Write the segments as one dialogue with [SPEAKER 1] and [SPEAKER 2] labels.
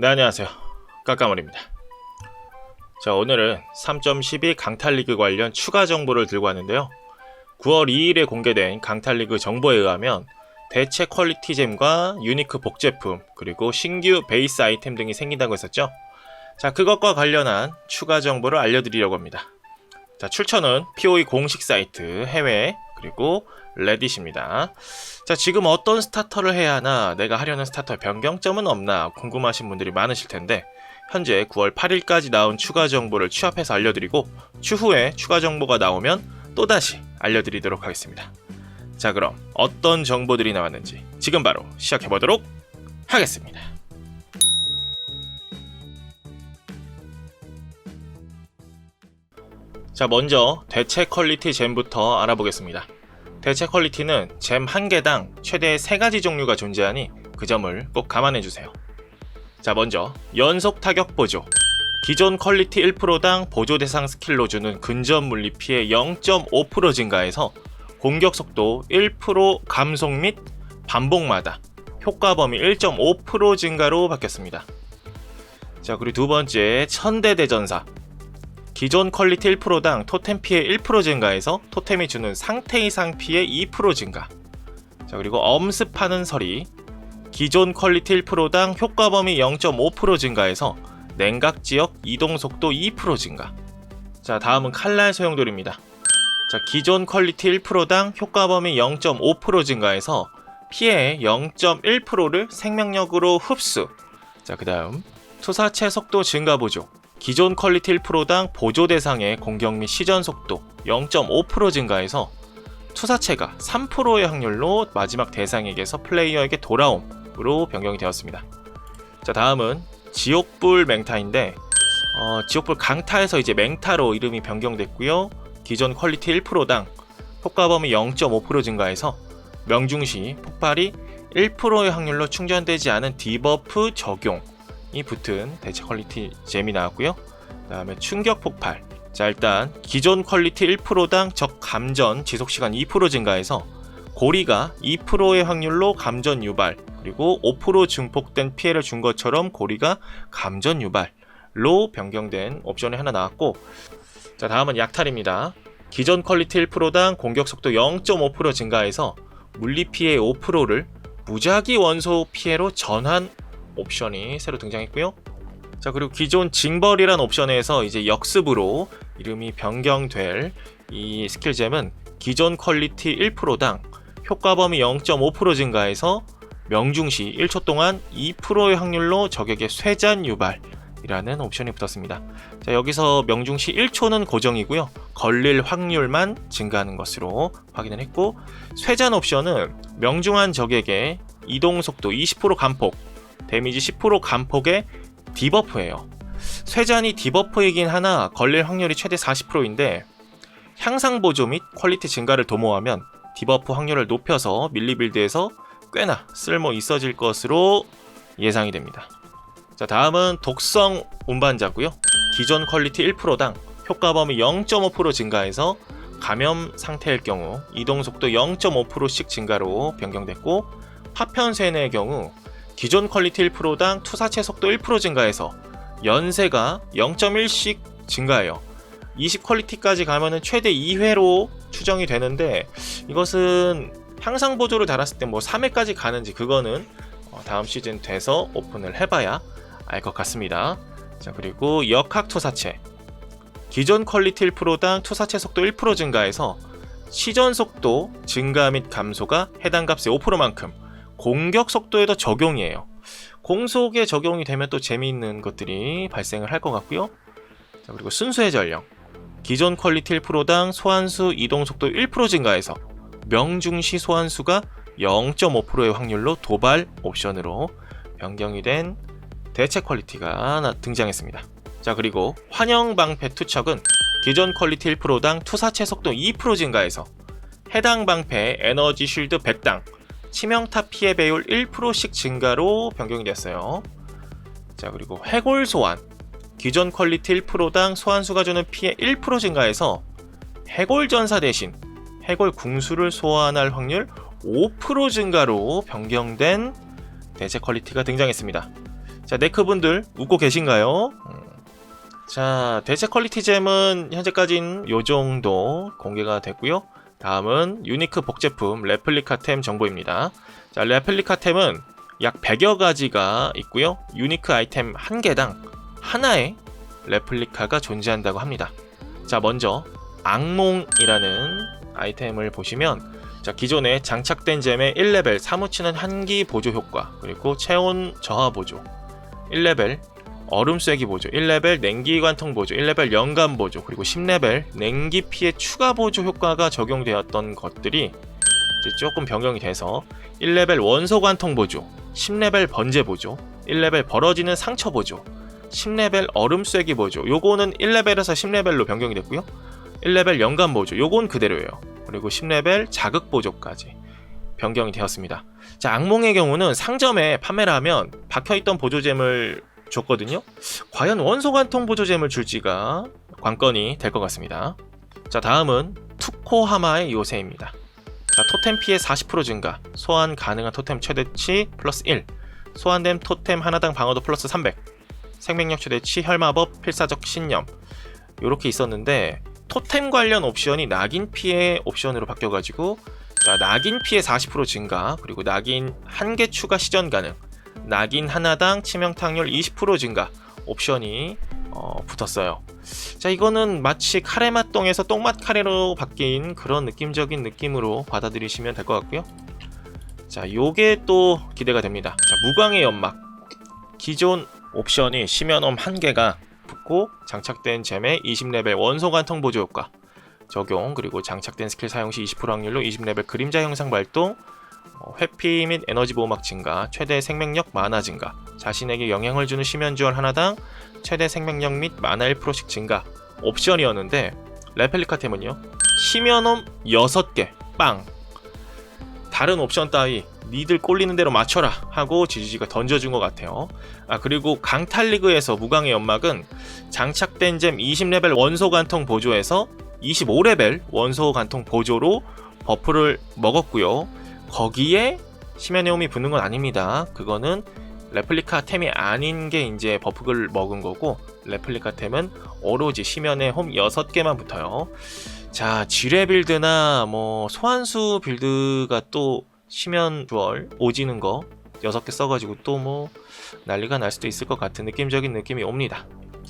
[SPEAKER 1] 네 안녕하세요. 까까머리입니다. 자 오늘은 3.12 강탈리그 관련 추가 정보를 들고 왔는데요. 9월 2일에 공개된 강탈리그 정보에 의하면 대체 퀄리티잼과 유니크 복제품 그리고 신규 베이스 아이템 등이 생긴다고 했었죠. 자 그것과 관련한 추가 정보를 알려드리려고 합니다. 자 출처는 POE 공식 사이트 해외 그리고 레딧입니다. 자, 지금 어떤 스타터를 해야 하나, 내가 하려는 스타터의 변경점은 없나 궁금하신 분들이 많으실 텐데, 현재 9월 8일까지 나온 추가 정보를 취합해서 알려드리고, 추후에 추가 정보가 나오면 또다시 알려드리도록 하겠습니다. 자, 그럼 어떤 정보들이 나왔는지 지금 바로 시작해 보도록 하겠습니다. 자, 먼저 대체 퀄리티 잼부터 알아보겠습니다. 대체 퀄리티는 잼 한 개당 최대 3가지 종류가 존재하니 그 점을 꼭 감안해 주세요. 자, 먼저 연속 타격 보조. 기존 퀄리티 1%당 보조 대상 스킬로 주는 근접 물리 피해 0.5% 증가해서 공격 속도 1% 감속 및 반복마다 효과 범위 1.5% 증가로 바뀌었습니다. 자, 그리고 두 번째 천대 대전사. 기존 퀄리티 1%당 토템 피해 1% 증가해서 토템이 주는 상태 이상 피해 2% 증가. 자, 그리고 엄습하는 서리. 기존 퀄리티 1%당 효과 범위 0.5% 증가해서 냉각 지역 이동 속도 2% 증가. 자, 다음은 칼날 소용돌입니다. 자, 기존 퀄리티 1%당 효과 범위 0.5% 증가해서 피해 0.1%를 생명력으로 흡수. 자, 그다음 투사체 속도 증가 보조. 기존 퀄리티 1%당 보조 대상의 공격 및 시전 속도 0.5% 증가해서 투사체가 3%의 확률로 마지막 대상에게서 플레이어에게 돌아옴으로 변경이 되었습니다. 자 다음은 지옥불 맹타인데 어, 지옥불 강타에서 이제 맹타로 이름이 변경됐고요. 기존 퀄리티 1%당 효과 범위 0.5% 증가해서 명중시 폭발이 1%의 확률로 충전되지 않은 디버프 적용 이 붙은 대체 퀄리티 잼이 나왔고요. 그 다음에 충격 폭발. 자 일단 기존 퀄리티 1%당 적 감전 지속 시간 2% 증가해서 고리가 2%의 확률로 감전 유발 그리고 5% 증폭된 피해를 준 것처럼 고리가 감전 유발로 변경된 옵션이 하나 나왔고 자 다음은 약탈입니다. 기존 퀄리티 1%당 공격 속도 0.5% 증가해서 물리 피해 5%를 무작위 원소 피해로 전환 옵션이 새로 등장했고요. 자 그리고 기존 징벌이란 옵션에서 이제 역습으로 이름이 변경될 이 스킬잼은 기존 퀄리티 1%당 효과 범위 0.5% 증가해서 명중시 1초 동안 2%의 확률로 적에게 쇠잔 유발이라는 옵션이 붙었습니다. 자 여기서 명중시 1초는 고정이고요. 걸릴 확률만 증가하는 것으로 확인을 했고 쇠잔 옵션은 명중한 적에게 이동 속도 20% 감폭 데미지 10% 감폭의 디버프예요. 쇠잔이 디버프이긴 하나 걸릴 확률이 최대 40%인데 향상 보조 및 퀄리티 증가를 도모하면 디버프 확률을 높여서 밀리 빌드에서 꽤나 쓸모 있어질 것으로 예상이 됩니다. 자 다음은 독성 운반자고요. 기존 퀄리티 1%당 효과 범위 0.5% 증가해서 감염 상태일 경우 이동 속도 0.5%씩 증가로 변경됐고 파편 세뇌의 경우 기존 퀄리티 1%당 투사체 속도 1% 증가해서 연세가 0.1씩 증가해요. 20 퀄리티까지 가면은 최대 2회로 추정이 되는데 이것은 향상 보조를 달았을 때 뭐 3회까지 가는지 그거는 어, 다음 시즌 돼서 오픈을 해봐야 알 것 같습니다. 자 그리고 역학 투사체 기존 퀄리티 1%당 투사체 속도 1% 증가해서 시전 속도 증가 및 감소가 해당 값의 5%만큼 공격 속도에도 적용이에요. 공속에 적용이 되면 또 재미있는 것들이 발생을 할 것 같고요. 자, 그리고 순수의 전령. 기존 퀄리티 1%당 소환수 이동 속도 1% 증가해서 명중시 소환수가 0.5%의 확률로 도발 옵션으로 변경이 된 대체 퀄리티가 등장했습니다. 자 그리고 환영 방패 투척은 기존 퀄리티 1%당 투사체 속도 2% 증가해서 해당 방패 에너지 쉴드 100당 치명타 피해 배율 1%씩 증가로 변경이 됐어요. 자, 그리고 해골 소환. 기존 퀄리티 1%당 소환수가 주는 피해 1% 증가해서 해골 전사 대신 해골 궁수를 소환할 확률 5% 증가로 변경된 대체 퀄리티가 등장했습니다. 자 네크분들 웃고 계신가요? 음. 자 대체 퀄리티 잼은 현재까지는 요 정도 공개가 됐고요. 다음은 유니크 복제품 레플리카템 정보입니다. 자 레플리카템은 약 100여 가지가 있고요. 유니크 아이템 한 개당 하나의 레플리카가 존재한다고 합니다. 자 먼저 악몽이라는 아이템을 보시면 자, 기존에 장착된 잼의 1레벨 사무치는 한기 보조 효과, 그리고 체온 저하 보조, 1레벨 얼음 쐐기 보조, 1레벨 냉기 관통 보조, 1레벨 연감 보조, 그리고 10레벨 냉기 피해 추가 보조 효과가 적용되었던 것들이 이제 조금 변경이 돼서 1레벨 원소 관통 보조, 10레벨 번제 보조, 1레벨 벌어지는 상처 보조, 10레벨 얼음 쐐기 보조. 요거는 1레벨에서 10레벨로 변경이 됐고요. 1레벨 연감 보조. 요건 그대로예요. 그리고 10레벨 자극 보조까지 변경이 되었습니다. 자, 악몽의 경우는 상점에 판매를 하면 박혀있던 보조잼을 줬거든요. 과연 원소 관통 보조잼을 줄지가 관건이 될 것 같습니다. 자, 다음은 투코하마의 요새입니다. 자, 토템 피해 40% 증가, 소환 가능한 토템 최대치 플러스 1, 소환된 토템 하나당 방어도 플러스 300, 생명력 최대치 혈마법 필사적 신념 요렇게 있었는데 토템 관련 옵션이 낙인 피해 옵션으로 바뀌어가지고 자, 낙인 피해 40% 증가 그리고 낙인 한 개 추가 시전 가능 낙인 하나당 치명타률 20% 증가 옵션이 어, 붙었어요. 자 이거는 마치 카레맛동에서 똥맛 카레로 바뀐 그런 느낌적인 느낌으로 받아들이시면 될 것 같고요. 자 요게 또 기대가 됩니다. 자 무광의 연막 기존 옵션이 심연엄 한 개가 붙고 장착된 잼의 20레벨 원소 관통 보조 효과 적용 그리고 장착된 스킬 사용 시 20% 확률로 20레벨 그림자 형상 발동 어, 회피 및 에너지 보호막 증가 최대 생명력 만화 증가 자신에게 영향을 주는 심연 주얼 하나당 최대 생명력 및 만화 1%씩 증가 옵션이었는데 레펠리카템은요 심연엄 6개 빵 다른 옵션 따위 니들 꼴리는 대로 맞춰라 하고 지지지가 던져준 것 같아요. 아 그리고 강탈리그에서 무광의 연막은 장착된 잼 20레벨 원소 관통 보조에서 25레벨 원소 관통 보조로 버프를 먹었고요. 거기에 심연의 홈이 붙는 건 아닙니다. 그거는 레플리카 템이 아닌 게 이제 버프를 먹은 거고 레플리카 템은 오로지 심연의 홈 6개만 붙어요. 자, 지뢰 빌드나 뭐 소환수 빌드가 또 심연 주얼 오지는 거 6개 써가지고 또 뭐 난리가 날 수도 있을 것 같은 느낌적인 느낌이 옵니다.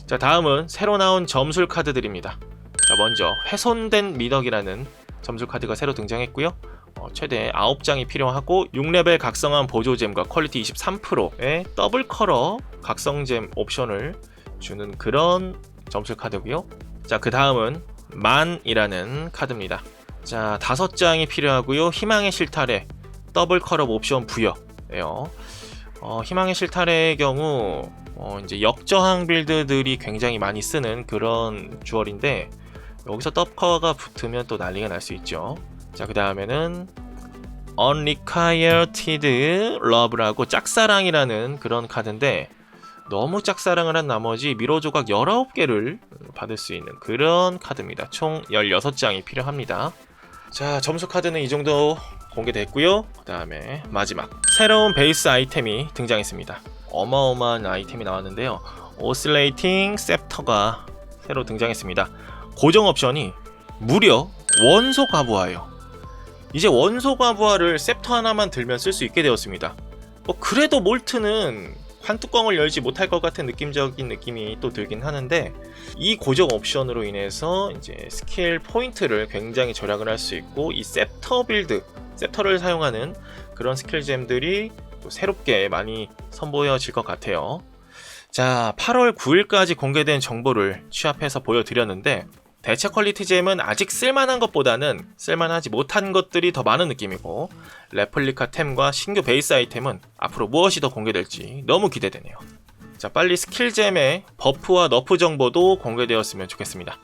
[SPEAKER 1] 자, 다음은 새로 나온 점술 카드들입니다. 자, 먼저 훼손된 미덕이라는 점술 카드가 새로 등장했고요. 어, 최대 9장이 필요하고 6레벨 각성한 보조잼과 퀄리티 23%의 더블 컬러 각성잼 옵션을 주는 그런 점술 카드고요. 자, 그 다음은 만이라는 카드입니다. 자, 다섯 장이 필요하고요. 희망의 실타래 더블 컬업 옵션 부여예요. 어, 희망의 실타래의 경우 어, 이제 역저항 빌드들이 굉장히 많이 쓰는 그런 주얼인데 여기서 더커가 붙으면 또 난리가 날 수 있죠. 자, 그 다음에는 Unrequited Love라고 짝사랑이라는 그런 카드인데 너무 짝사랑을 한 나머지 미로 조각 19개를 받을 수 있는 그런 카드입니다. 총 16장이 필요합니다. 자, 점수 카드는 이 정도 공개됐고요. 그 다음에 마지막 새로운 베이스 아이템이 등장했습니다. 어마어마한 아이템이 나왔는데요. 오슬레이팅 셉터가 새로 등장했습니다. 고정 옵션이 무려 원소 과부하예요. 이제 원소 과부하를 셉터 하나만 들면 쓸 수 있게 되었습니다. 뭐 그래도 몰트는 관뚜껑을 열지 못할 것 같은 느낌적인 느낌이 또 들긴 하는데 이 고정 옵션으로 인해서 이제 스킬 포인트를 굉장히 절약을 할 수 있고 이 셉터 빌드, 셉터를 사용하는 그런 스킬잼들이 또 새롭게 많이 선보여질 것 같아요. 자, 8월 9일까지 공개된 정보를 취합해서 보여드렸는데 대체 퀄리티 잼은 아직 쓸만한 것보다는 쓸만하지 못한 것들이 더 많은 느낌이고 레플리카 템과 신규 베이스 아이템은 앞으로 무엇이 더 공개될지 너무 기대되네요. 자 빨리 스킬잼의 버프와 너프 정보도 공개되었으면 좋겠습니다.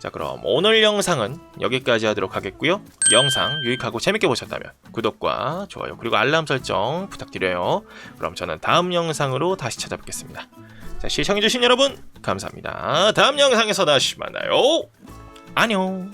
[SPEAKER 1] 자 그럼 오늘 영상은 여기까지 하도록 하겠고요. 영상 유익하고 재밌게 보셨다면 구독과 좋아요 그리고 알람 설정 부탁드려요. 그럼 저는 다음 영상으로 다시 찾아뵙겠습니다. 자, 시청해주신 여러분, 감사합니다. 다음 영상에서 다시 만나요. 안녕.